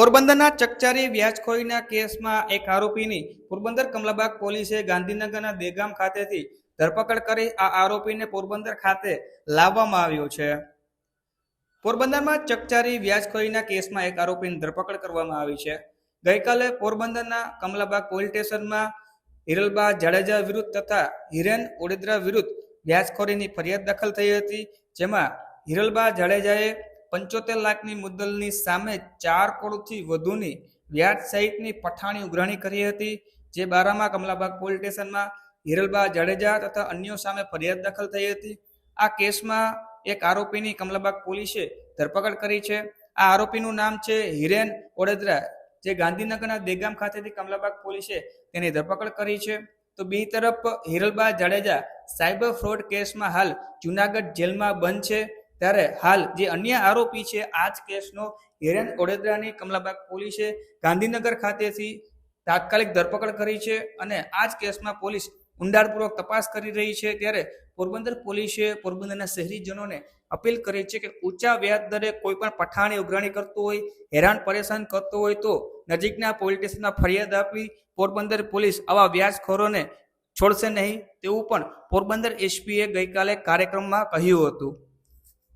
પોરબંદરના ચકચારી વ્યાજખોરીના કેસમાં એક આરોપીની પોરબંદર કમલાબાગ પોલીસે ગાંધીનગરના દેગામ ખાતેથી ધરપકડ કરી આ આરોપીને પોરબંદર ખાતે લાવવામાં આવ્યો છે. પોરબંદરમાં ચકચારી વ્યાજખોરીના કેસમાં એક આરોપીની ધરપકડ કરવામાં આવી છે. ગઈકાલે પોરબંદરના કમલાબાગ પોલીસ સ્ટેશનમાં હિરલબા જાડેજા વિરુદ્ધ તથા હિરેન ઓડેદરા વિરુદ્ધ વ્યાજખોરીની ફરિયાદ દાખલ થઈ હતી, જેમાં હિરલબા જાડેજાએ પંચોતેર લાખની મુદ્દલની સામે ચાર કરોડથી વધુની વ્યાજ સહિતની પઠાણી ઉઘરાણી કરી હતી, જે બારામાં કમલાબાગ પોલીસ સ્ટેશનમાં હિરલબા જાડેજા તથા અન્યો સામે ફરિયાદ દાખલ થઈ હતી. આ કેસમાં એક આરોપીની કમલાબાગ પોલીસે ધરપકડ કરી છે. આ આરોપીનું નામ છે હિરેન ઓડેદરા, જે ગાંધીનગરના દેગામ ખાતેથી કમલાબાગ પોલીસે તેની ધરપકડ કરી છે. તો બીજી તરફ હિરલબા જાડેજા સાયબર ફ્રોડ કેસમાં હાલ જુનાગઢ જેલમાં બંધ છે. ત્યારે હાલ જે અન્ય આરોપી છે આ જ કેસનો હિરેન ઓડેદરાની કમલાબાગ પોલીસે ગાંધીનગર ખાતેથી તાત્કાલિક ધરપકડ કરી છે અને આ જ કેસમાં પોલીસ ઊંડાણપૂર્વક તપાસ કરી રહી છે. ત્યારે પોરબંદર પોલીસે પોરબંદરના શહેરીજનોને અપીલ કરી છે કે ઊંચા વ્યાજ દરે કોઈ પણ પઠાણી ઉઘરાણી કરતો હોય, હેરાન પરેશાન કરતો હોય તો નજીકના પોલીસ સ્ટેશનમાં ફરિયાદ આપી પોરબંદર પોલીસ આવા વ્યાજખોરોને છોડશે નહીં તેવું પણ પોરબંદર એસપીએ ગઈકાલે કાર્યક્રમમાં કહ્યું હતું.